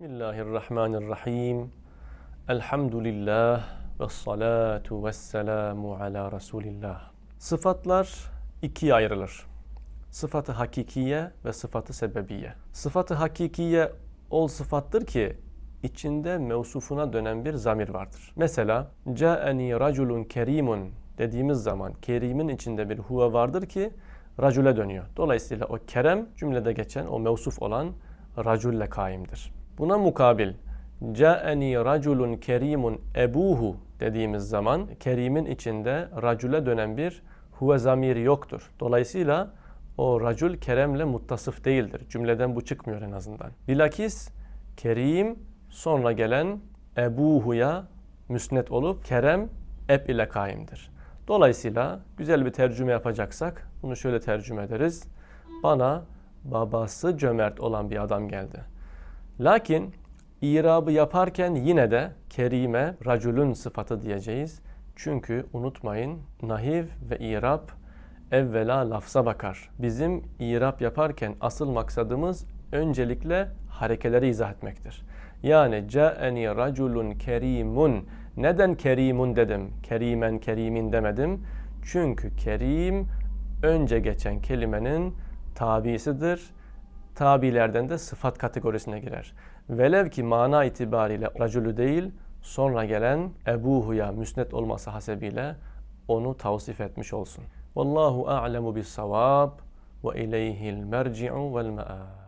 Bismillahirrahmanirrahim. Elhamdülillah ve salatu ve selamu ala Resulillah. Sıfatlar ikiye ayrılır. Sıfatı hakikiye ve sıfatı sebebiye. Sıfatı hakikiye ol sıfattır ki içinde mevsufuna dönen bir zamir vardır. Mesela ca'eni raculun kerimun dediğimiz zaman kerimin içinde bir huve vardır ki racule dönüyor. Dolayısıyla o kerem cümlede geçen o mevsuf olan raculle kaimdir. Buna mukabil Ca'eni raculun kerimun ebuhu dediğimiz zaman kerimin içinde racule dönen bir huve zamiri yoktur. Dolayısıyla o racul keremle muttasıf değildir. Cümleden bu çıkmıyor en azından. Bilakis kerim sonra gelen ebuhuya müsnet olup kerem eb ile kaimdir. Dolayısıyla güzel bir tercüme yapacaksak bunu şöyle tercüme ederiz. Bana babası cömert olan bir adam geldi. Lakin İrabı yaparken yine de kerime raculun sıfatı diyeceğiz. Çünkü unutmayın nahiv ve irab evvela lafza bakar. Bizim irab yaparken asıl maksadımız öncelikle harekeleri izah etmektir. Yani ca'eni raculun kerimun. Neden kerimun dedim? Kerimen kerimin demedim. Çünkü kerim önce geçen kelimenin tabisidir. Tabilerden de sıfat kategorisine girer. Velev ki mana itibariyle racülü değil, sonra gelen ebuhuya müsnet olması hasebiyle onu tavsif etmiş olsun. Vallahu a'lemu bis savab ve ileyhil merci'u vel me'ab.